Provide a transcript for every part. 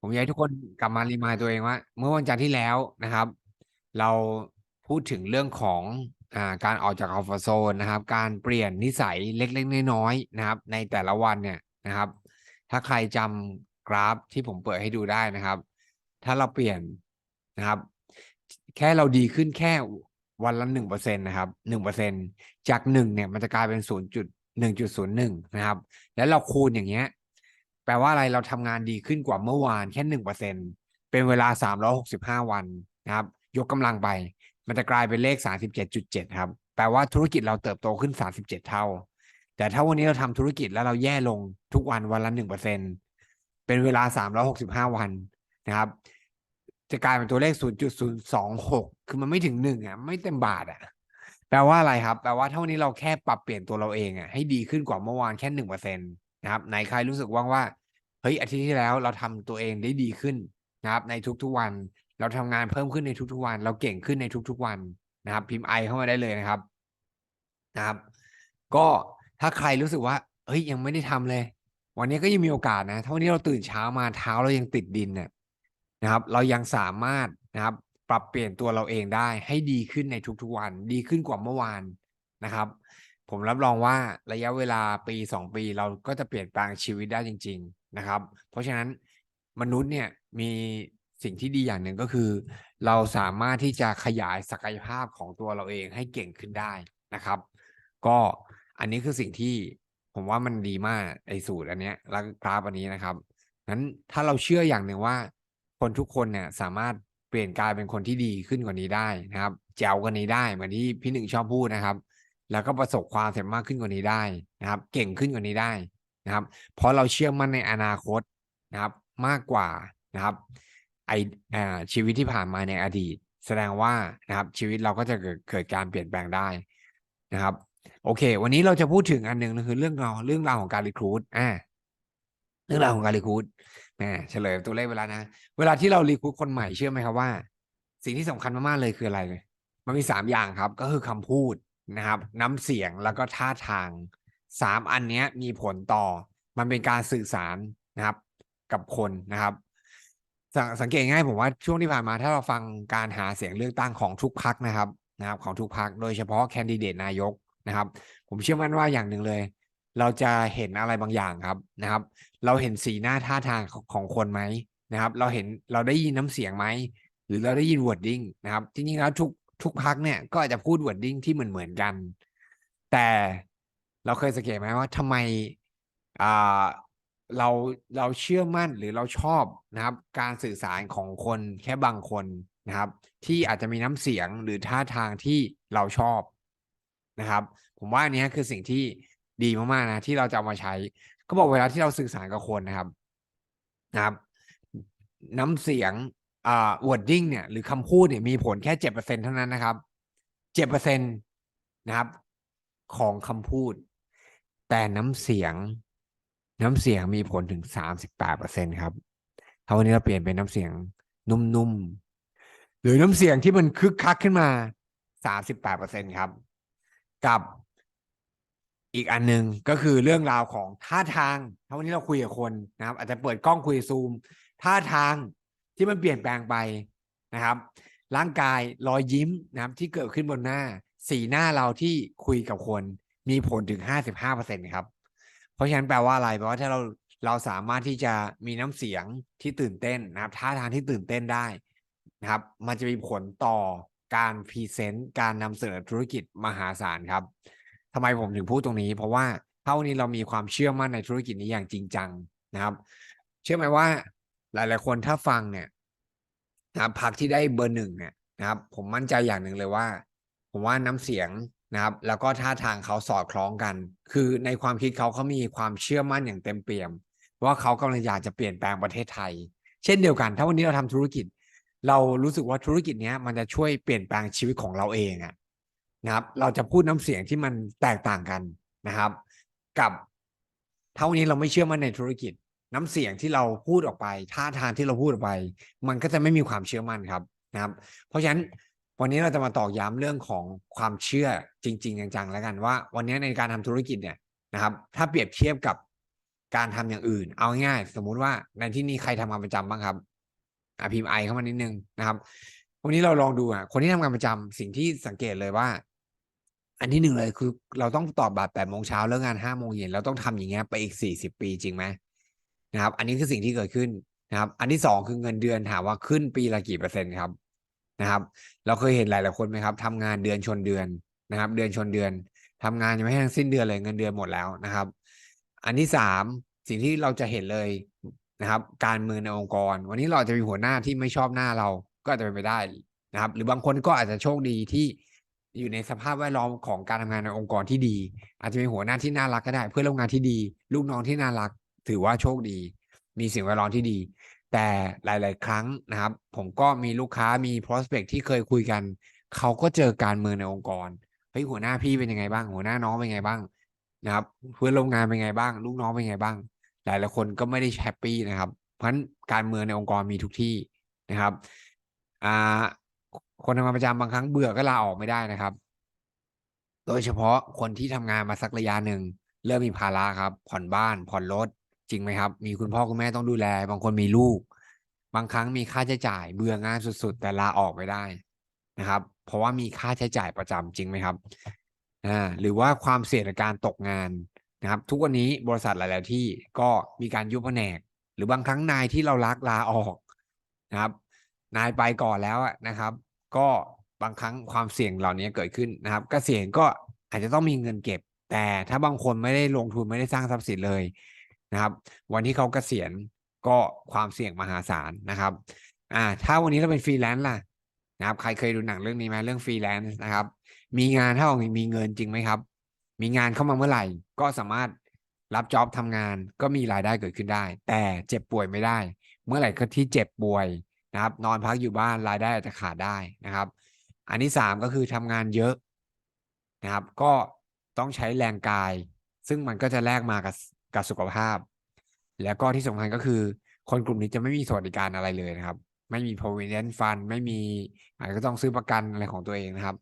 ผมอยากให้ทุกคนกลับมารีมายตัวเองว่า เมื่อวันจันทร์ที่แล้วนะครับ เราพูดถึงเรื่องของอ่าการออกจากคอมฟอร์ z โซนนะครับ การเปลี่ยนนิสัยเล็กๆน้อยๆนะครับ ในแต่ละวันเนี่ยนะครับ ถ้าใครจำกราฟที่ผมเปิดให้ดูได้นะครับ ถ้าเราเปลี่ยนนะครับ แค่เราดีขึ้นแค่วันละหนึ่งเปอร์เซ็นตนะครับหนึ่งเปอร์เซ็นจากหนึ่งเนี่ยมันจะกลายเป็นศูนย์จุดหนึ่งจุดศูนย์หนึ่งนะครับ แล้วเราคูณอย่างเงี้ย แปลว่าอะไรเราทำงานดีขึ้นกว่าเมื่อวานแค่หนึ่งเปอร์เซ็นเป็นเวลาสามร้อหกสิบห้าวันนะครับ ยกกำลังไป มันจะกลายเป็นเลขสามสิบเจ็ดจุดเจ็ดครับ แปลว่าธุรกิจเราเติบโตขึ้นสาสิบเจ็ดเท่า แต่ถ้าวันนี้เราทำธุรกิจแล้วเราแย่ลงทุกวันวันละหนึ่งเปอร์เซ็นเป็นเวลาสามร้อหกสิบห้าวันนะครับ จะกลายเป็นตัวเลข0.026คือมันไม่ถึงหนึ่งอะไม่เต็มบาทอะแปลว่าอะไรครับ แปลว่าเท่านี้เราแค่ปรับเปลี่ยนตัวเราเองอะให้ดีขึ้นกว่าเมื่อวานแค่หนึ่งเปอร์เซ็นต นะครับไหนใครรู้สึกว่างว่าเฮ้ยอาทิตย์ที่แล้วเราทำตัวเองได้ดีขึ้นนะครับ ในทุกๆวัน เราทำงานเพิ่มขึ้นในทุกๆวัน เราเก่งขึ้นในทุกๆวันนะครับ พิมพ์ไอเข้ามาได้เลยนะครับนะครับ ก็ถ้าใครรู้สึกว่าเฮ้ยยังไม่ได้ทำเลย วันนี้ก็ยังมีโอกาสนะถ้าวันนี้เราตื่นเช้ามาเท้าเรายังติดดินเนี่ยนะครับ เรายังสามารถนะครับ ปรับเปลี่ยนตัวเราเองได้ให้ดีขึ้นในทุกๆวัน ดีขึ้นกว่าเมื่อวานนะครับ ผมรับรองว่าระยะเวลาปีสองปีเราก็จะเปลี่ยนแปลงชีวิตได้จริง ๆนะครับ เพราะฉะนั้นมนุษย์เนี่ยมีสิ่งที่ดีอย่างหนึ่งก็คือ เราสามารถที่จะขยายศักยภาพของตัวเราเองให้เก่งขึ้นได้นะครับ ก็อันนี้คือสิ่งที่ผมว่ามันดีมากไอ้สูตรอันเนี้ยแล้วกราฟอันนี้นะครับนั้นถ้าเราเชื่ออย่างหนึ่งว่า คนทุกคนเนี่ยสามารถเปลี่ยนกลายเป็นคนที่ดีขึ้นกว่านี้ได้นะครับแจ๋วกว่านี้ได้เหมือนที่พี่หนึ่งชอบพูดนะครับ แล้วก็ประสบความสำเร็จมากขึ้นกว่านี้ได้นะครับ เก่งขึ้นกว่านี้ได้นะครับ เพราะเราเชื่อมั่นในอนาคตนะครับ มากกว่านะครับไอชีวิตที่ผ่านมาในอดีต แสดงว่านะครับชีวิตเราก็จะเกิดเกิดการเปลี่ยนแปลงได้นะครับ โอเค วันนี้เราจะพูดถึงอันหนึ่งคือเรื่องเราเรื่องราวของการรีคูดอ่าเรื่องราวของการรีคูดแหมเฉลยตัวเลขเวลานะ เวลาที่เรารีคูดคนใหม่เชื่อไหมครับว่า สิ่งที่สำคัญมากๆเลยคืออะไรเลยมันมีสามอย่างครับ ก็คือคำพูด นะครับ น้ำเสียงแล้วก็ท่าทางสามอันเนี้ยมีผลต่อ มันเป็นการสื่อสารนะครับ กับคนนะครับสสังเกตง่ายผมว่าช่วงที่ผ่านมาถ้าเราฟังการหาเสียงเลือกตั้งของทุกพักนะครับนะครับ ของทุกพักโดยเฉพาะแคนดิเดตนายกนะครับ ผมเชื่อมั่นว่าอย่างหนึ่งเลย เราจะเห็นอะไรบางอย่างครับนะครับ เราเห็นสีหน้าท่าทางของคนไหมนะครับ เราเห็นเราได้ยินน้ำเสียงไหมหรือเราได้ยินวอร์ดดิ้งนะครับจริงๆแล้วทุก ทุกพักเนี่ยก็อาจจะพูดวอร์ดดิ้งที่เหมือนเหมือนกัน แต่เราเคยสังเกตไหมว่าทำไมอ่าเราเราเชื่อมั่นหรือเราชอบนะครับ การสื่อสารของคนแค่บางคนนะครับ ที่อาจจะมีน้ำเสียงหรือท่าทางที่เราชอบนะครับ ผมว่าอันนี้คือสิ่งที่ดีมากๆนะที่เราจะเอามาใช้ ก็บอกเวลาที่เราสื่อสารกับคนนะครับนะครับ น้ำเสียง อ่า wording เนี่ยหรือคำพูดเนี่ยมีผลแค่เจ็ดเปอร์เซ็นเท่านั้นนะครับเจ็ดเปอร์เซ็นตนะครับ ของคำพูด แต่น้ำเสียง น้ำเสียงมีผลถึงสามสิบแปดเปอร์เซ็นครับถ้าวันนี้เราเปลี่ยนเป็นน้ำเสียงนุ่มๆ หรือน้ำเสียงที่มันคึกคักขึ้นมาสามสิบแปดเปอร์เซ็นครับ กับอีกอันหนึ่งก็คือเรื่องราวของท่าทาง ถ้าวันนี้เราคุยกับคนนะครับ อาจจะเปิดกล้องคุยซูม ท่าทาง ที่มันเปลี่ยนแปลงไปนะครับ ร่างกายรอยยิ้มนะครับที่เกิดขึ้นบนหน้า สีหน้าเราที่คุยกับคนมีผลถึงห้าสิบห้าเปอร์เซ็นครับ เพราะฉะนั้นแปลว่าอะไรแปลว่าถ้าเราเราสามารถที่จะมีน้ำเสียงที่ตื่นเต้นนะครับท่าทางที่ตื่นเต้นได้นะครับ มันจะมีผลต่อการพรีเซนต์การนำเสนอธุรกิจมหาศาลครับทำไมผมถึงพูดตรงนี้ เพราะว่าเท่านี้เรามีความเชื่อมั่นในธุรกิจนี้อย่างจริงจังนะครับ เชื่อไหมว่าหลาย ๆ คนถ้าฟังเนี่ย นะครับพักที่ได้เบอร์หนึ่งเนี่ยนะครับ ผมมั่นใจอย่างหนึ่งเลยว่า ผมว่าน้ำเสียงนะครับ แล้วก็ท่าทางเขาสอดคล้องกัน คือในความคิดเขาเขามีความเชื่อมั่นอย่างเต็มเปี่ยม ว่าเขากำลังอยากจะเปลี่ยนแปลงประเทศไทย เช่นเดียวกัน ถ้าวันนี้เราทำธุรกิจ เรารู้สึกว่าธุรกิจนี้มันจะช่วยเปลี่ยนแปลงชีวิตของเราเองอะนะครับ เราจะพูดน้ำเสียงที่มันแตกต่างกันนะครับ กับเท่านี้เราไม่เชื่อมั่นในธุรกิจ น้ำเสียงที่เราพูดออกไป ท่าทางที่เราพูดออกไป มันก็จะไม่มีความเชื่อมั่นครับนะครับ เพราะฉะนั้นวันนี้เราจะมาตอกย้ำเรื่องของความเชื่อจริง ๆ จังๆแล้วกันว่า วันนี้ในการทำธุรกิจเนี่ยนะครับ ถ้าเปรียบเทียบกับการทำอย่างอื่น เอาง่ายสมมุติว่าในที่นี้ใครทำงานประจำบ้างครับอพิมไอเข้ามานิดนึงนะครับวันนี้เราลองดูอะคนที่ทำงานประจำสิ่งที่สังเกตเลยว่า อันที่หนึ่งเลยคือ เราต้องตอบบัตรแปดโมงเช้าแล้วงานห้าโมงเย็นเราต้องทำอย่างเงี้ยไปอีกสี่สิบปีจริงไหม นะครับ อันนี้คือสิ่งที่เกิดขึ้นนะครับ อันที่สองคือเงินเดือนถามว่าขึ้นปีละกี่เปอร์เซ็นต์ครับนะครับ เราเคยเห็นหลายๆคนไหมครับทำงานเดือนชนเดือนนะครับ เดือนชนเดือนทำงานยังไม่ให้ทั้งสิ้นเดือนเลยเงินเดือนหมดแล้วนะครับ อันที่สามสิ่งที่เราจะเห็นเลยนะครับ การเมืองในองค์กร วันนี้เราจะมีหัวหน้าที่ไม่ชอบหน้าเราก็อาจจะเป็นไปได้นะครับ หรือบางคนก็อาจจะโชคดีที่อยู่ในสภาพแวดล้อมของการทำงานในองค์กรที่ดี อาจจะมีหัวหน้าที่น่ารักก็ได้ เพื่อนร่วมงานที่ดี ลูกน้องที่น่ารัก ถือว่าโชคดี มีสิ่งแวดล้อมที่ดี แต่หลาย ๆ ครั้งนะครับ ผมก็มีลูกค้ามี prospect ที่เคยคุยกัน เขาก็เจอการเมืองในองค์กรเฮ้ยหัวหน้าพี่เป็นยังไงบ้าง หัวหน้าน้องเป็นยังไงบ้างนะครับ เพื่อนร่วมงานเป็นไงบ้าง ลูกน้องเป็นไงบ้าง หลายๆคนก็ไม่ได้แฮปปี้นะครับ เพราะฉะนั้นการเมืองในองค์กรมีทุกที่นะครับอ่าคนทำงานประจำบางครั้งเบื่อก็ลาออกไม่ได้นะครับ โดยเฉพาะคนที่ทำงานมาสักระยะหนึ่งเริ่มมีภาระครับ ผ่อนบ้าน ผ่อนรถ จริงไหมครับ มีคุณพ่อคุณแม่ต้องดูแล บางคนมีลูก บางครั้งมีค่าใช้จ่ายเบื่องานสุดๆ แต่ลาออกไม่ได้นะครับ เพราะว่ามีค่าใช้จ่ายประจำจริงไหมครับอ่าหรือว่าความเสี่ยงในการตกงานนะครับ ทุกวันนี้บริษัทหลาย ๆ ที่ก็มีการยุบแผนก หรือบางครั้งนายที่เรารักลาออกนะครับ นายไปก่อนแล้วนะครับ ก็บางครั้งความเสี่ยงเหล่านี้เกิดขึ้นนะครับกเกษียณก็อาจจะต้องมีเงินเก็บ แต่ถ้าบางคนไม่ได้ลงทุนไม่ได้สร้างทรัพย์สินเลย นะครับ วันที่เขาเกษียณก็ความเสี่ยงมหาศาลนะครับอ่าถ้าวันนี้เราเป็นฟรีแลนซ์ล่ะนะครับใครเคยดูหนังเรื่องนี้ไหมเรื่องฟรีแลนซ์นะครับ มีงานเท่ามีเงินจริงไหมครับ มีงานเข้ามาเมื่อไหร่ ก็สามารถรับจ็อบทำงานก็มีรายได้เกิดขึ้นได้ แต่เจ็บป่วยไม่ได้ เมื่อไหร่ก็ที่เจ็บป่วยนะครับ นอนพักอยู่บ้านรายได้อาจจะขาดได้นะครับ อันที่สามก็คือทำงานเยอะนะครับ ก็ต้องใช้แรงกาย ซึ่งมันก็จะแลกมากับ กับสุขภาพ แล้วก็ที่สำคัญก็คือ คนกลุ่มนี้จะไม่มีสวัสดิการอะไรเลยนะครับ ไม่มี provident fund ไม่มีอาจจะต้องซื้อประกันอะไรของตัวเองนะครับ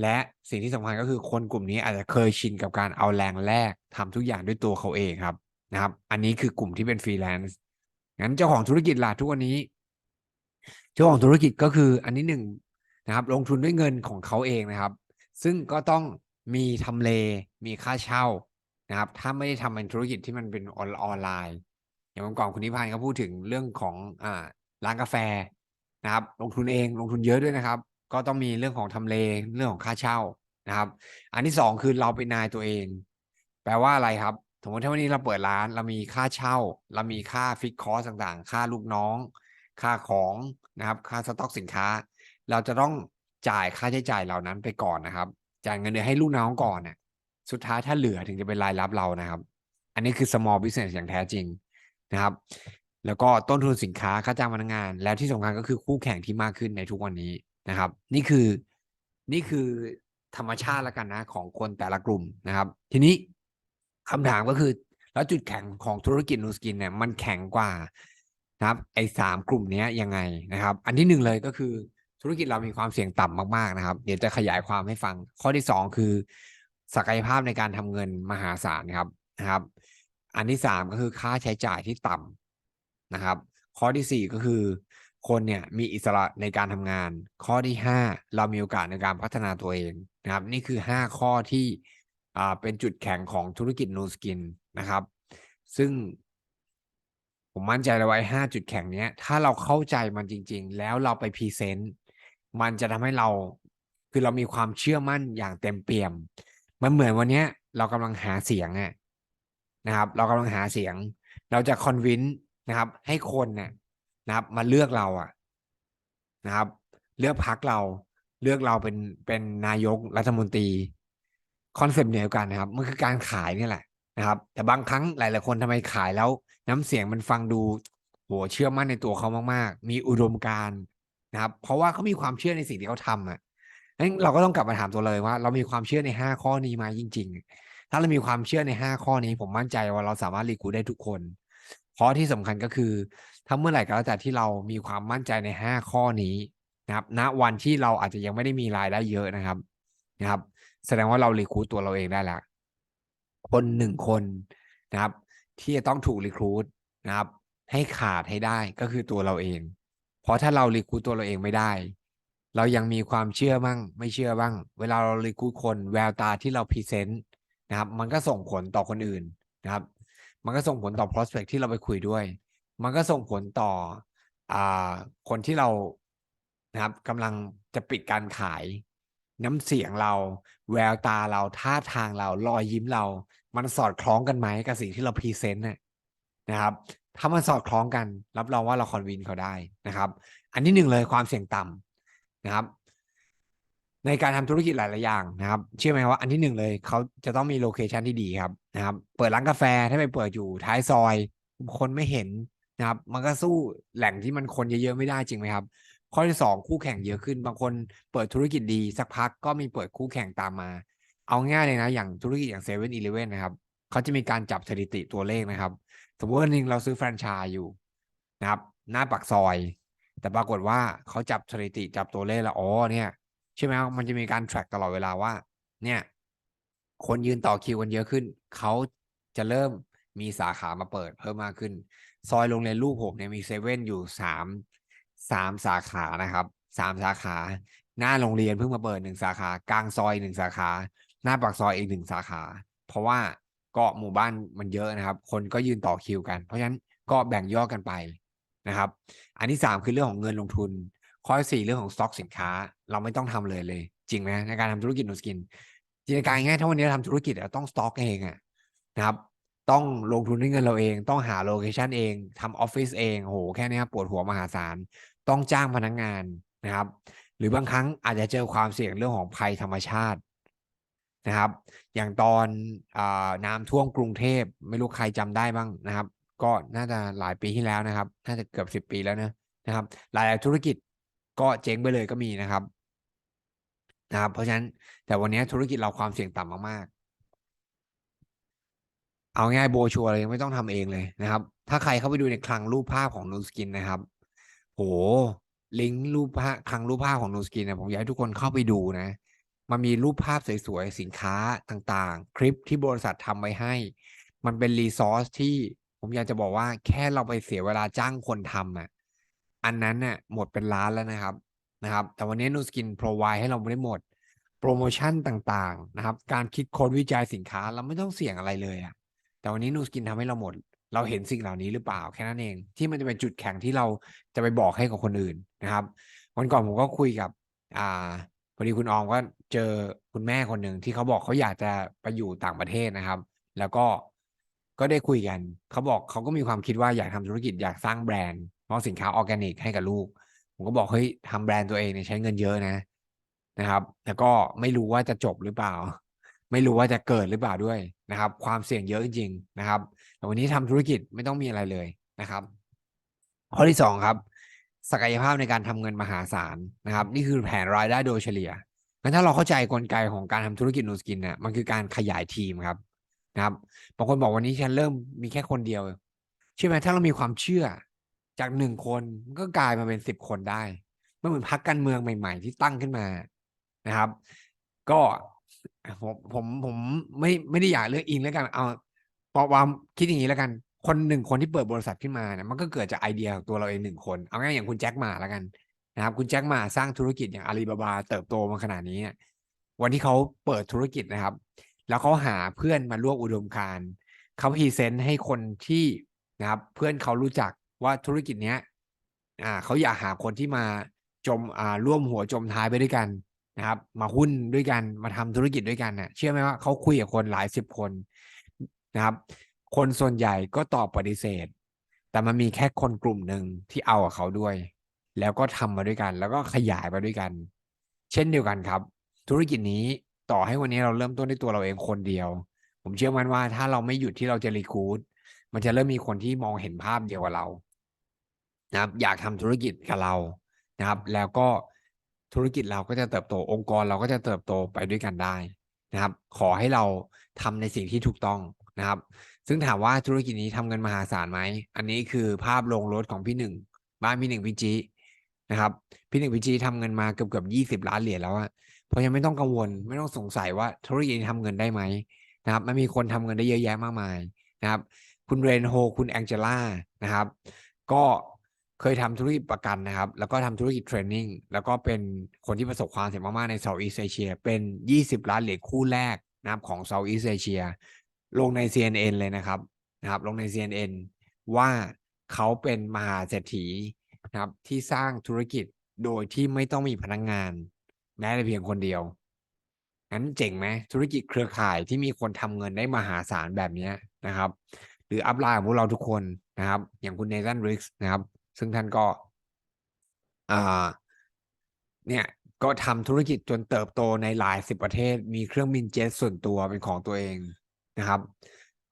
และสิ่งที่สำคัญก็คือคนกลุ่มนี้อาจจะเคยชินกับการเอาแรงแรกทำทุกอย่างด้วยตัวเขาเองครับนะครับ อันนี้คือกลุ่มที่เป็นฟรีแลนซ์งั้นเจ้าของธุรกิจล่ะทุกวันนี้ เจ้าของธุรกิจก็คืออันนี้หนึ่งนะครับ ลงทุนด้วยเงินของเขาเองนะครับ ซึ่งก็ต้องมีทำเล มีค่าเช่า นะครับ ถ้าไม่ได้ทำเป็นธุรกิจที่มันเป็นออนไลน์ อย่างเมื่อก่อนคุณนิพันธ์ก็พูดถึงเรื่องของอ่าร้านกาแฟนะครับ ลงทุนเองลงทุนเยอะด้วยนะครับ ก็ต้องมีเรื่องของทำเลเรื่องของค่าเช่านะครับ อันที่สองคือเราเป็นนายตัวเอง แปลว่าอะไรครับสมมติถ้าวันนี้เราเปิดร้านเรามีค่าเช่า เรามีค่าฟิกคอสต่างๆ ค่าลูกน้อง ค่าของนะครับ ค่าสต็อกสินค้า เราจะต้องจ่ายค่าใช้จ่ายเหล่านั้นไปก่อนนะครับ จ่ายเงินเดือนให้ลูกน้องก่อนเนี่ย สุดท้ายถ้าเหลือถึงจะเป็นรายรับเรานะครับ อันนี้คือ small business อย่างแท้จริงนะครับ แล้วก็ต้นทุนสินค้าค่าจ้างพนักงาน แล้วที่สำคัญก็คือคู่แข่งที่มากขึ้นในทุกวันนี้นะครับ นี่คือนี่คือธรรมชาติแล้วกันนะของคนแต่ละกลุ่มนะครับ ทีนี้คำถามก็คือแล้วจุดแข็งของธุรกิจนูสกินเนี่ยมันแข็งกว่านะครับ ไอ้สามกลุ่มนี้ยังไงนะครับ อันที่หนึ่งเลยก็คือธุรกิจเรามีความเสี่ยงต่ำมากๆนะครับ เดี๋ยวจะขยายความให้ฟัง ข้อที่สองคือ ศักยภาพในการทำเงินมหาศาลครับนะครับ อันที่สามก็คือค่าใช้จ่ายที่ต่ำนะครับ ข้อที่สี่ก็คือ คนเนี่ยมีอิสระในการทำงาน ข้อที่ห้าเรามีโอกาสในการพัฒนาตัวเองนะครับ นี่คือห้าข้อที่อ่าเป็นจุดแข็งของธุรกิจนูสกินนะครับ ซึ่งผมมั่นใจเลยว่าห้าจุดแข็งเนี้ย ถ้าเราเข้าใจมันจริง ๆ แล้วเราไปพรีเซนต์มันจะทำให้เราคือเรามีความเชื่อมั่นอย่างเต็มเปี่ยม มันเหมือนวันเนี้ย เรากำลังหาเสียงอะนะครับ เรากำลังหาเสียง เราจะคอนวินนะครับ ให้คนเนี่ยนะครับ มาเลือกเราอะนะครับ เลือกพักเราเลือกเราเป็นเป็นนายกรัฐมนตรีคอนเซปต์เดียวกันนะครับมันคือการขายนี่แหละนะครับ แต่บางครั้งหลายๆคนทำไมขายแล้ว น้ำเสียงมันฟังดูโหเชื่อมั่นในตัวเขามากๆ มีอุดมการณ์นะครับ เพราะว่าเขามีความเชื่อในสิ่งที่เขาทำอะ งั้นเราก็ต้องกลับมาถามตัวเลยว่า เรามีความเชื่อในห้าข้อนี้ไหมาจริง ๆ ถ้าเรามีความเชื่อในห้าข้อนี้ผมมั่นใจว่าเราสามารถรีคูดได้ทุกคนเพราะที่สำคัญก็คือถ้าเมื่อไหร่ก็แล้วแต่ที่เรามีความมั่นใจในห้าข้อนี้นะครับ ณวันที่เราอาจจะยังไม่ได้มีรายได้เยอะนะครับนะครับ แสดงว่าเรารีคูดตัวเราเองได้แล้วคนหนึ่งคนนะครับ ที่จะต้องถูกรีคูดนะครับ ให้ขาดให้ได้ก็คือตัวเราเอง เพราะถ้าเรารีคูดตัวเราเองไม่ได้ เรายังมีความเชื่อบ้างไม่เชื่อบ้าง เวลาเรารีคูดคนแววตาที่เราพรีเซนต์นะครับ มันก็ส่งผลต่อคนอื่นนะครับ มันก็ส่งผลต่อ prospect ที่เราไปคุยด้วย มันก็ส่งผลต่ออ่าคนที่เรานะครับกำลังจะปิดการขาย น้ำเสียงเรา แววตาเราท่าทางเรารอยยิ้มเรา มันสอดคล้องกันไหมกับสิ่งที่เราพรีเซนต์น่ะนะครับ ถ้ามันสอดคล้องกัน รับรองว่าเราคอนวินเขาได้นะครับ อันที่หนึ่งเลยความเสี่ยงต่ำ นะครับ ในการทำธุรกิจหลาย ๆ อย่างนะครับ เชื่อไหมว่าอันที่หนึ่งเลยเขาจะต้องมีโลเคชันที่ดีครับนะครับ เปิดร้านกาแฟถ้าไปเปิดอยู่ท้ายซอย คนไม่เห็นนะครับ มันก็สู้แหล่งที่มันคนเยอะ ๆ ไม่ได้จริงไหมครับ ข้อที่สองคู่แข่งเยอะขึ้น บางคนเปิดธุรกิจดีสักพักก็มีเปิดคู่แข่งตามมา เอาง่ายเลยนะ อย่างธุรกิจอย่างเซเว่นอีเลเว่นนะครับเขาจะมีการจับสถิติตัวเลขนะครับ สมมติว่าหนึ่งเราซื้อแฟรนไชส์อยู่นะครับ หน้าปากซอย แต่ปรากฏว่าเขาจับสถิติจับตัวเลขแล้วอ๋อเนี่ย ใช่ไหมครับมันจะมีการ track ตลอดเวลาว่า เนี่ย คนยืนต่อคิวกันเยอะขึ้น เขาจะเริ่มมีสาขามาเปิดเพิ่มมากขึ้น ซอยโรงเรียนลูกผมเนี่ยมีเซเว่นอยู่สามสามสาขานะครับสามสาขา หน้าโรงเรียนเพิ่งมาเปิดหนึ่งสาขากลางซอยหนึ่งสาขา หน้าปากซอยอีกหนึ่งสาขา เพราะว่าก็หมู่บ้านมันเยอะนะครับ คนก็ยืนต่อคิวกัน เพราะฉะนั้นก็แบ่งย่อกันไป นะครับ อันที่สามคือเรื่องของเงินลงทุน ข้อที่สี่เรื่องของสต็อกสินค้า เราไม่ต้องทำเลยเลย จริงไหมในการทำธุรกิจนูสกินจินตนาการง่ายถ้าวันนี้เราทำธุรกิจเราต้องสต็อกเองอะนะครับ ต้องลงทุนด้วยเงินเราเอง ต้องหาโลเคชันเองทำออฟฟิศเองโหแค่นี้ปวดหัวมหาศาล ต้องจ้างพนักงงานนะครับ หรือบางครั้งอาจจะเจอความเสี่ยงเรื่องของภัยธรรมชาตินะครับ อย่างตอนอน้ำท่วมกรุงเทพไม่รู้ใครจำได้บ้างนะครับ ก็น่าจะหลายปีที่แล้วนะครับ น่าจะเกือบสิบปีแล้วนะนะครับ หลายธุรกิจก็เจ๊งไปเลยก็มีนะครับนะครับ เพราะฉะนั้นแต่วันนี้ธุรกิจเราความเสี่ยงต่ำมากๆ เอาง่ายโบชัวเลยไม่ต้องทำเองเลยนะครับ ถ้าใครเข้าไปดูในคลังรูปภาพของนูสกินนะครับโหลิงก์รูปภาพคลังรูปภาพของนูสกินนะผมอยากให้ทุกคนเข้าไปดูนะมันมีรูปภาพสวยๆ สินค้าต่างๆ คลิปที่บริษัททำไว้ให้ มันเป็นรีซอสที่ ผมอยากจะบอกว่าแค่เราไปเสียเวลาจ้างคนทำอะอันนั้นเนี่ยหมดเป็นล้านแล้วนะครับนะครับ แต่วันนี้นูสกินพรอไวให้เราไม่ได้หมด โปรโมชั่นต่างๆนะครับ การคิดค้นวิจัยสินค้าเราไม่ต้องเสี่ยงอะไรเลยอะแต่วันนี้นูสกินทำให้เราหมด เราเห็นสิ่งเหล่านี้หรือเปล่าแค่นั้นเอง ที่มันจะเป็นจุดแข็งที่เราจะไปบอกให้กับคนอื่นนะครับวันก่อนผมก็คุยกับ อ่าพอดีคุณออมก็เจอคุณแม่คนหนึ่งที่เขาบอกเขาอยากจะไปอยู่ต่างประเทศนะครับ แล้วก็ ก็ได้คุยกัน เขาบอกเขาก็มีความคิดว่าอยากทำธุรกิจอยากสร้างแบรนด์เพราะสินค้าออร์แกนิกให้กับลูก ผมก็บอกเฮ้ยทำแบรนด์ตัวเองเนี่ยใช้เงินเยอะนะนะครับแล้วก็ไม่รู้ว่าจะจบหรือเปล่า ไม่รู้ว่าจะเกิดหรือเปล่าด้วยนะครับ ความเสี่ยงเยอะจริงๆนะครับแต่วันนี้ทำธุรกิจไม่ต้องมีอะไรเลยนะครับข้อที่สองครับ ศักยภาพในการทำเงินมหาศาลนะครับ นี่คือแผนรายได้โดยเฉลี่ยงั้นถ้าเราเข้าใจกลไกของการทำธุรกิจนูสกินเนี่ยมันคือการขยายทีมครับ นะครับบางคนบอกวันนี้ฉันเริ่มมีแค่คนเดียวใช่ไหมถ้าเรามีความเชื่อ จากหนึ่งคนมันก็กลายมาเป็นสิบคนได้ไม่เหมือนพักการเมืองใหม่ ๆ ที่ตั้งขึ้นมานะครับ ก็ผมผมผมไม่ไม่ได้อยากเลือกอิงแล้วกันเอาเพราะว่าคิดอย่างนี้แล้วกัน คนหนึ่งคนที่เปิดบริษัทขึ้นมาเนี่ยมันก็เกิดจากไอเดียของตัวเราเองหนึ่งคน เอาง่ายอย่างคุณแจ็คหมาแล้วกันนะครับคุณแจ็คหมาสร้างธุรกิจอย่างอาลีบาบาเติบโตมาขนาดนี้ วันที่เขาเปิดธุรกิจนะครับ แล้วเขาหาเพื่อนมาร่วมอุดมการเขาพรีเซนต์ให้คนที่นะครับ เพื่อนเขารู้จักว่าธุรกิจเนี้ยอ่าเขาอยากหาคนที่มาจมอ่าร่วมหัวจมท้ายไปด้วยกันนะครับ มาหุ้นด้วยกันมาทำธุรกิจด้วยกันเนะ่ยเชื่อไหมว่าเขาคุยกับคนหลายสิบคนนะครับ คนส่วนใหญ่ก็ตอบปฏิเสธ แต่มันมีแค่คนกลุ่มหนึ่งที่เอากับเขาด้วย แล้วก็ทำมาด้วยกัน แล้วก็ขยายมาด้วยกัน เช่นเดียวกันครับ ธุรกิจนี้ ต่อให้วันนี้เราเริ่มต้นด้วยตัวเราเองคนเดียว ผมเชื่อมั่นว่าถ้าเราไม่หยุดที่เราจะรีคูดมันจะเริ่มมีคนที่มองเห็นภาพเดียวกับเรานะครับ อยากทำธุรกิจกับเรานะครับ แล้วก็ธุรกิจเราก็จะเติบโตองค์กรเราก็จะเติบโตไปด้วยกันได้นะครับ ขอให้เราทำในสิ่งที่ถูกต้องนะครับ ซึ่งถามว่าธุรกิจนี้ทำเงินมหาศาลไหมอันนี้คือภาพลงรถของพี่หนึ่งบ้านพี่หนึ่งพี่จีนะครับ พี่หนึ่งพี่จีทำเงินมาเกือบเกือบยี่สิบล้านเหรียญแล้วอะ เพราะยังไม่ต้องกังวล ไม่ต้องสงสัยว่าธุรกิจนี้ทำเงินได้ไหมนะครับมันมีคนทำเงินได้เยอะแยะมากมายนะครับ คุณเรนโฮคุณแองเจล่านะครับ ก็เคยทำธุรกิจประกันนะครับ แล้วก็ทำธุรกิจเทรนนิ่งแล้วก็เป็นคนที่ประสบความสำเร็จมาก ๆ ในเซาท์อีสเอเชียเป็น 20 ล้านเหรียญคู่แรกนะครับของเซาท์อีสเอเชียลงใน CNN เลยนะครับนะครับ ลงใน CNN ว่าเขาเป็นมหาเศรษฐีนะครับที่สร้างธุรกิจโดยที่ไม่ต้องมีพนักงงาน แม้แต่เพียงคนเดียวงั้นเจ๋งไหมธุรกิจเครือข่ายที่มีคนทำเงินได้มหาศาลแบบนี้นะครับ หรืออัพไลน์ของพวกเราทุกคนนะครับ อย่างคุณเนธันริกส์นะครับ ซึ่งท่านก็เนี่ยก็ทำธุรกิจจนเติบโตในหลายสิบประเทศ มีเครื่องบินเจ็ตส่วนตัวเป็นของตัวเองนะครับ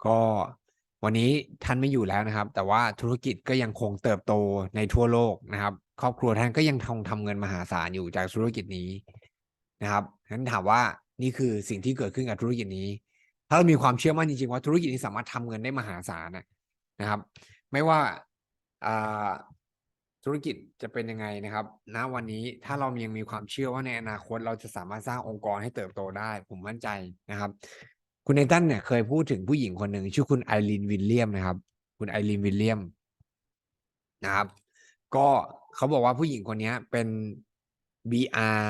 ก็วันนี้ท่านไม่อยู่แล้วนะครับ แต่ว่าธุรกิจก็ยังคงเติบโตในทั่วโลกนะครับ ครอบครัวท่านก็ยังทงทำเงินมหาศาลอยู่จากธุรกิจนี้นะครับงั้นถามว่านี่คือสิ่งที่เกิดขึ้นกับธุรกิจนี้ ถ้าเรามีความเชื่อมั่นจริงๆว่าธุรกิจนี้สามารถทำเงินได้มหาศาลนะครับ ไม่ว่าอ่าธุรกิจจะเป็นยังไงนะครับ ณ วันนี้ถ้าเรายังมีความเชื่อว่าในอนาคต เราจะสามารถสร้างองค์กรให้เติบโตได้ ผมมั่นใจนะครับ คุณเนตันเนี่ยเคยพูดถึงผู้หญิงคนหนึ่งชื่อคุณไอรีนวิลเลียมนะครับ คุณไอรีนวิลเลียมนะครับ ก็เเขาบอกว่าผู้หญิงคนนี้เป็น BR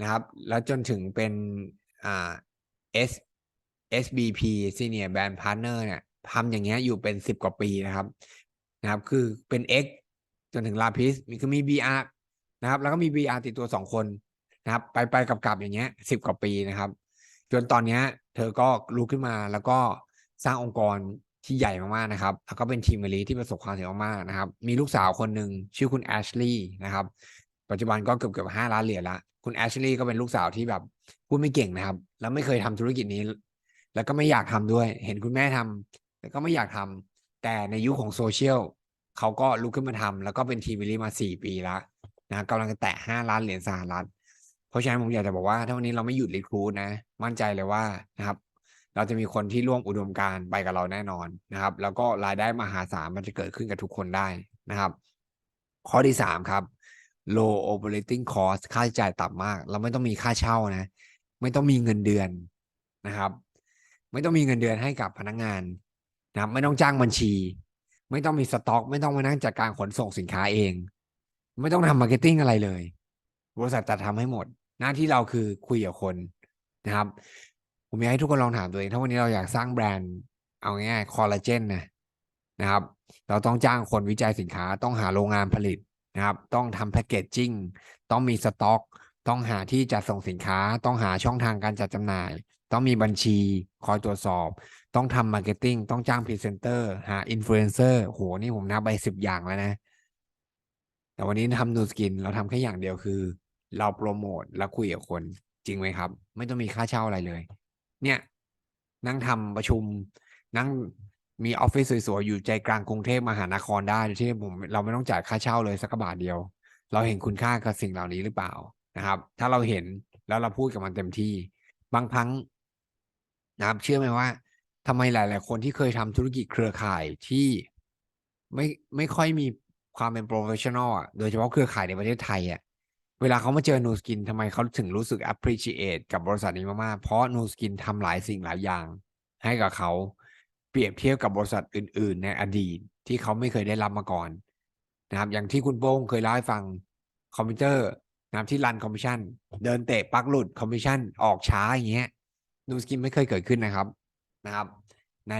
นะครับ แล้วจนถึงเป็นอ่า S SBP Senior Brand Partner เนี่ยทำอย่างเงี้ยอยู่เป็นสิบกว่าปีนะครับ นะครับ คือเป็น X จนถึงลาพิสมีคือมี BR นะครับ แล้วก็มี BR ติดตัวสองคนนะครับ ไปไปกับกับอย่างเงี้ยสิบกว่าปีนะครับ จนตอนเนี้ย เธอก็ลุกขึ้นมาแล้วก็สร้างองค์กร ที่ใหญ่มากๆนะครับ แล้วก็เป็นทีมเมลีที่ประสบความสำเร็จมากๆนะครับ มีลูกสาวคนหนึ่งชื่อคุณแอชลีย์นะครับ ปัจจุบันก็เกือบเกือบห้าล้านเหรียญละ คุณแอชลีย์ก็เป็นลูกสาวที่แบบพูดไม่เก่งนะครับ แล้วไม่เคยทำธุรกิจนี้ แล้วก็ไม่อยากทำด้วย เห็นคุณแม่ทำแต่ก็ไม่อยากทำแต่ในยุคของโซเชียลเขาก็ลุกขึ้นมาทำแล้วก็เป็นทีมเมลีมาสี่ปีล้วนะกำลังจะแตะห้าล้านเหรียญสหรัฐ เพราะฉะนั้นผมอยากจะบอกว่าถ้าวันนี้เราไม่หยุดรีครูดนะ มั่นใจเลยว่านะครับ เราจะมีคนที่ร่วมอุดมการไปกับเราแน่นอนนะครับ แล้วก็รายได้มหาศาลมันจะเกิดขึ้นกับทุกคนได้นะครับ ข้อที่สามครับ low operating cost ค่าใช้จ่ายต่ำมาก เราไม่ต้องมีค่าเช่านะ ไม่ต้องมีเงินเดือนนะครับ ไม่ต้องมีเงินเดือนให้กับพนักงานนะครับ ไม่ต้องจ้างบัญชี ไม่ต้องมีสต็อก ไม่ต้องมานั่งจัดการขนส่งสินค้าเอง ไม่ต้องทำมาร์เก็ตติ้งอะไรเลย บริษัทจะทำให้หมด หน้าที่เราคือคุยกับคนนะครับ ผมอยากให้ทุกคนลองถามตัวเองถ้าวันนี้เราอยากสร้างแบรนด์เอาง่ายๆคอลลาเจนนะนะครับ เราต้องจ้างคนวิจัยสินค้าต้องหาโรงงานผลิตนะครับ ต้องทำแพคเกจจิ้งต้องมีสต็อก ต้องหาที่จัดส่งสินค้า ต้องหาช่องทางการจัดจำหน่าย ต้องมีบัญชีคอยตรวจสอบ ต้องทำมาร์เก็ตติ้งต้องจ้างพรีเซนเตอร์หาอินฟลูเอนเซอร์โหนี่ผมนับไปสิบอย่างแล้วนะ แต่วันนี้ทำนูสกินเราทำแค่อย่างเดียวคือ เราโปรโมทแล้วคุยกับคนจริงไหมครับ ไม่ต้องมีค่าเช่าอะไรเลย เนี่ยนั่งทำประชุม นั่งมีออฟฟิศสวยๆ อยู่ใจกลางกรุงเทพมหานครได้ที่ผมเราไม่ต้องจ่ายค่าเช่าเลยสักบาทเดียว เราเห็นคุณค่ากับสิ่งเหล่านี้หรือเปล่านะครับ ถ้าเราเห็นแล้วเราพูดกับมันเต็มที่ บางครั้งนะครับเชื่อไหมว่าทำไมหลาย ๆ คนที่เคยทำธุรกิจเครือข่ายที่ไม่ไม่ค่อยมีความเป็นโปรเฟชชั่นอลอะโดยเฉพาะเครือข่ายในประเทศไทยอะ เวลาเขามาเจอนูสกินทำไมเขาถึงรู้สึก appreciate กับบริษัทนี้มากๆ เพราะนูสกินทำหลายสิ่งหลายอย่าง ให้กับเขาเปรียบเทียบกับบริษัทอื่น ๆ ในอดีตที่เขาไม่เคยได้รับมาก่อนนะครับอย่างที่คุณโป้งเคยเล่าให้ฟังคอมพิวเตอร์นะที่รันคอมมิชชั่นเดินเตะปักหลุดคอมมิชชั่นออกช้าอย่างเงี้ยนูสกินไม่เคยเกิดขึ้นนะครับนะครับ ใน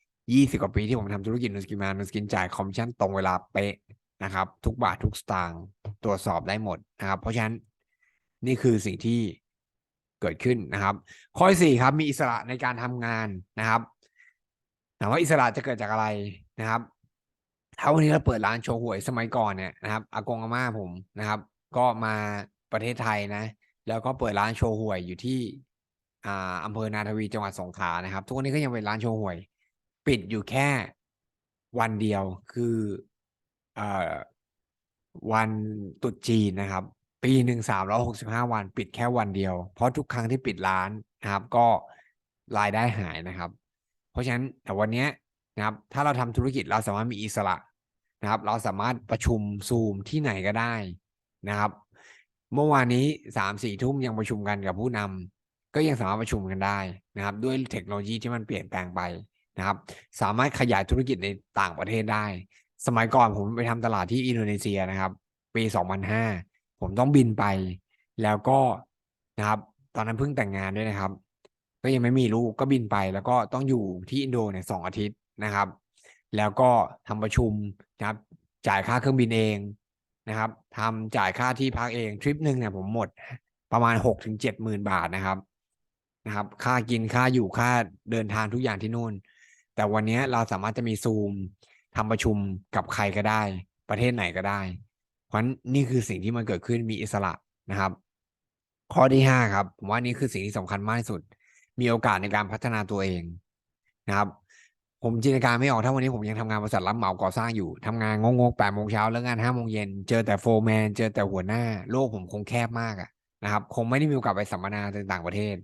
20กว่าปีที่ผมทำธุรกิจนูสกินมานูสกินจ่ายคอมมิชชั่นตรงเวลาเป๊ะ นะครับ ทุกบาททุกสตางค์ตรวจสอบได้หมดนะครับ เพราะฉะนั้นนี่คือสิ่งที่เกิดขึ้นนะครับข้อสี่ครับ มีอิสระในการทำงานนะครับถามว่าอิสระจะเกิดจากอะไรนะครับ ถ้าวันนี้เราเปิดร้านโชว์หวยสมัยก่อนเนี่ยนะครับอากงอาม่าผมนะครับ ก็มาประเทศไทยนะ แล้วก็เปิดร้านโชว์หวยอยู่ที่อ่าอำเภอนาทวีจังหวัดสงขลานะครับ ทุกวันนี้ก็ยังเป็นร้านโชว์หวย ปิดอยู่แค่วันเดียวคือ วันตรุษจีนนะครับ ปีหนึ่งสามร้อยหกสิบห้าวันปิดแค่วันเดียว เพราะทุกครั้งที่ปิดร้านนะครับ ก็รายได้หายนะครับ เพราะฉะนั้นแต่วันนี้นะครับ ถ้าเราทำธุรกิจเราสามารถมีอิสระนะครับ เราสามารถประชุมซูมที่ไหนก็ได้นะครับ เมื่อวานนี้สามสี่ทุ่มยังประชุมกันกับผู้นำก็ยังสามารถประชุมกันได้นะครับ ด้วยเทคโนโลยีที่มันเปลี่ยนแปลงไปนะครับ สามารถขยายธุรกิจในต่างประเทศได้ สมัยก่อนผมไปทำตลาดที่อินโดนีเซียนะครับ ปี2005ผมต้องบินไป แล้วก็นะครับ ตอนนั้นเพิ่งแต่งงานด้วยนะครับ ก็ยังไม่มีลูกก็บินไป แล้วก็ต้องอยู่ที่อินโดเนี่ยสองอาทิตย์นะครับ แล้วก็ทำประชุมนะครับ จ่ายค่าเครื่องบินเองนะครับทำจ่ายค่าที่พักเองทริปหนึ่งเนี่ยผมหมดประมาณหกถึงเจ็ดหมื่นบาทนะครับนะครับ ค่ากินค่าอยู่ค่าเดินทางทุกอย่างที่นู่น แต่วันนี้เราสามารถจะมีซูม ทำประชุมกับใครก็ได้ ประเทศไหนก็ได้ เพราะนี่คือสิ่งที่มันเกิดขึ้นมีอิสระนะครับ ข้อที่ห้าครับผมว่านี่คือสิ่งที่สำคัญมากที่สุด มีโอกาสในการพัฒนาตัวเองนะครับ ผมจินตนาการไม่ออกถ้าวันนี้ผมยังทำงานบริษัทรับเหมาก่อสร้างอยู่ทำงานงงๆแปดโมงเช้าแล้วงานห้าโมงเย็นเจอแต่โฟร์แมนเจอแต่หัวหน้าโลกผมคงแคบมากอะนะครับ คงไม่ได้มีโอกาสไปสัมมนาต่างประเทศ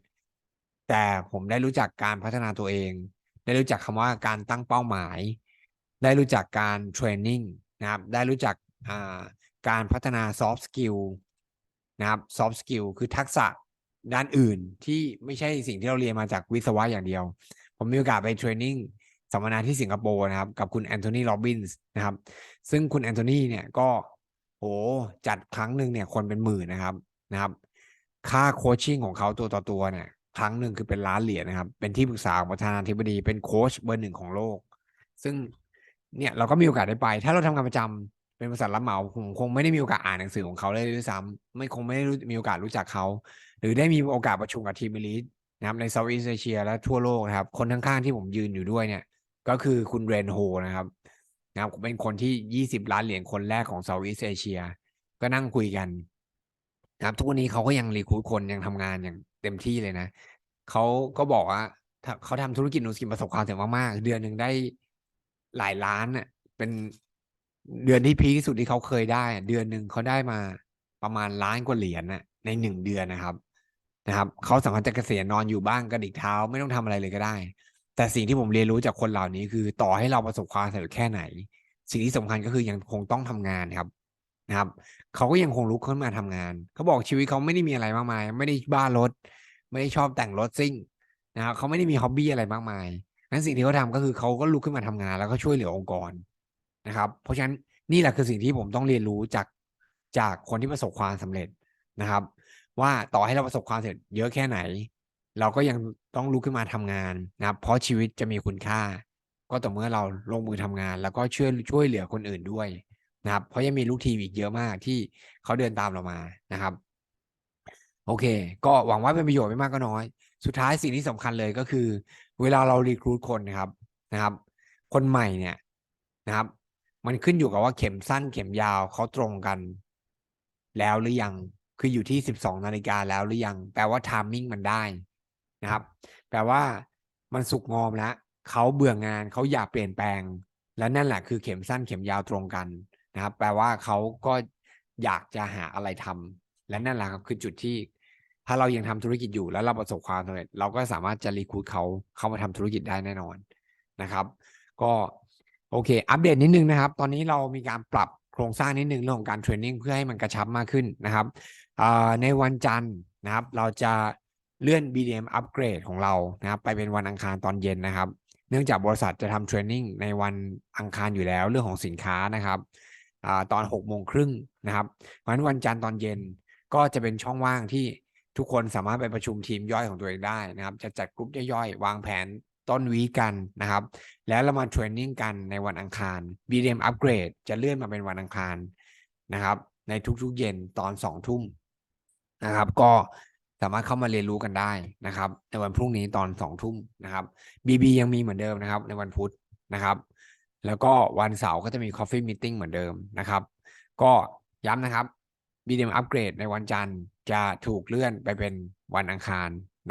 แต่ผมได้รู้จักการพัฒนาตัวเอง ได้รู้จักคำว่าการตั้งเป้าหมาย ได้รู้จักการเทรนนิ่งนะครับได้รู้จักการพัฒนาซอฟต์สกิลนะครับซอฟต์สกิลคือทักษะด้านอื่นที่ไม่ใช่สิ่งที่เราเรียนมาจากวิศวะอย่างเดียว ผมมีโอกาสไปเทรนนิ่งสัมมนาที่สิงคโปร์นะครับ กับคุณแอนโทนีโรบินส์นะครับ ซึ่งคุณแอนโทนีเนี่ยก็โหจัดครั้งหนึ่งเนี่ยคนเป็นหมื่นนะครับนะครับ ค่าโคชชิ่งของเขาตัวต่อตัวเนี่ย ครั้งหนึ่งคือเป็นล้านเหรียญนะครับ เป็นที่ปรึกษาของประธานาธิบดีเป็นโค้ชเบอร์หนึ่งของโลก ซึ่ง เนี่ยเราก็มีโอกาสได้ไป ถ้าเราทำงานประจำเป็นบริษัทรับเหมาผมคงไม่ได้มีโอกาสอ่านหนังสือของเขาเลยด้วยซ้ำไม่คงไม่ได้มีโอกาสรู้จักเขา หรือได้มีโอกาสประชุมกับทีมลีดนะครับในเซาท์อีสเอเชียและทั่วโลกนะครับ คนข้างๆที่ผมยืนอยู่ด้วยเนี่ย ก็คือคุณเรนโฮนะครับนะครับเป็นคนที่ 20 ล้านเหรียญคนแรกของเซาท์อีสเอเชียก็นั่งคุยกันนะครับทุกวันนี้เขาก็ยังรีคูดคนยังทำงานอย่างเต็มที่เลยนะเขาก็บอกว่าเขาทำธุรกิจนูสกินประสบความสำเร็จมากๆ เดือนหนึ่งได้ หลายล้านเน่ะ เป็นเดือนที่พีคที่สุดที่เขาเคยได้ เดือนหนึ่งเขาได้มาประมาณล้านกว่าเหรียญน่ะ ในหนึ่งเดือนนะครับ นะครับเขาสามารถจะเกษียณนอนอยู่บ้างกระดิกเท้าไม่ต้องทำอะไรเลยก็ได้ แต่สิ่งที่ผมเรียนรู้จากคนเหล่านี้คือต่อให้เราประสบความสำเร็จแค่ไหน สิ่งที่สำคัญก็คือยังคงต้องทำงานครับนะครับเขาก็ยังคงลุกขึ้นมาทำงาน เขาบอกชีวิตเขาไม่ได้มีอะไรมากมาย ไม่ได้บ้ารถ ไม่ได้ชอบแต่งรถซิ่งนะครับเขาไม่ได้มีฮ็อบบี้อะไรมากมาย นั้นสิ่งที่เขาทาก็คือเขาก็ลุกขึ้นมาทำงาน แล้วก็ช่วยเหลือองค์กรนะครับ เพราะฉะนั้นนี่แหละคือสิ่งที่ผมต้องเรียนรู้จากจากคนที่ประสบความสำเร็จนะครับ ว่าต่อให้เราประสบความสำเร็จเยอะแค่ไหน เราก็ยังต้องลุกขึ้นมาทำงานนะครับ เพราะชีวิตจะมีคุณค่า ก็ต่อเมื่อเราลงมือทำงาน แล้วก็ช่วยช่วยเหลือคนอื่นด้วยนะครับ เพราะยังมีลูกทีมอีกเยอะมากที่เขาเดินตามเรามานะครับ โอเค ก็หวังว่าเป็นประโยชน์ไม่มากก็น้อย สุดท้ายสิ่งที่สำคัญเลยก็คือ เวลาเรารีคูดคนนะครับนะครับ คนใหม่เนี่ยนะครับ มันขึ้นอยู่กับว่าเข็มสั้นเข็มยาวเขาตรงกัน แล้วหรือยังคืออยู่ที่สิบสองนาฬิกาแล้วหรือยัง แปลว่าทามมิ่งมันได้นะครับ แปลว่ามันสุกงอมแล้วเขาเบื่องงานเขาอยากเปลี่ยนแปลง และนั่นแหละคือเข็มสั้นเข็มยาวตรงกันนะครับ แปลว่าเขาก็อยากจะหาอะไรทำและนั่นแหละครับคือจุดที่ ถ้าเรายังทำธุรกิจอยู่แล้วเราประสบความสำเร็จ เราก็สามารถจะรีคูดเขาเข้ามาทำธุรกิจได้แน่นอนนะครับ ก็โอเค อัปเดตนิดนึงนะครับ ตอนนี้เรามีการปรับโครงสร้างนิดนึงเรื่องของการเทรนนิ่งเพื่อให้มันกระชับมากขึ้นนะครับในวันจันทร์นะครับ เราจะเลื่อน BDM อัปเกรดของเรานะครับไปเป็นวันอังคารตอนเย็นนะครับ เนื่องจากบริษัทจะทำเทรนนิ่งในวันอังคารอยู่แล้วเรื่องของสินค้านะครับอตอน6โมงครึ่งนะครับเพราะฉะนั้นวันจันทร์ตอนเย็นก็จะเป็นช่องว่างที่ ทุกคนสามารถไปประชุมทีมย่อยของตัวเองได้นะครับ จะจัดกลุ่มย่อยๆ วางแผนต้นวีกันนะครับ แล้วเรามาเทรนนิ่งกันในวันอังคาร BDM อัปเกรดจะเลื่อนมาเป็นวันอังคารนะครับ ในทุกๆเย็นตอนสองทุ่มนะครับ ก็สามารถเข้ามาเรียนรู้กันได้นะครับ ในวันพรุ่งนี้ตอนสองทุ่มนะครับ BB ยังมีเหมือนเดิมนะครับ ในวันพุธนะครับ แล้วก็วันเสาร์ก็จะมี Coffee Meeting เหมือนเดิมนะครับ ก็ย้ำนะครับ BDM อัปเกรดในวันจันทร์จะถูกเลื่อนไปเป็นวันอังคาร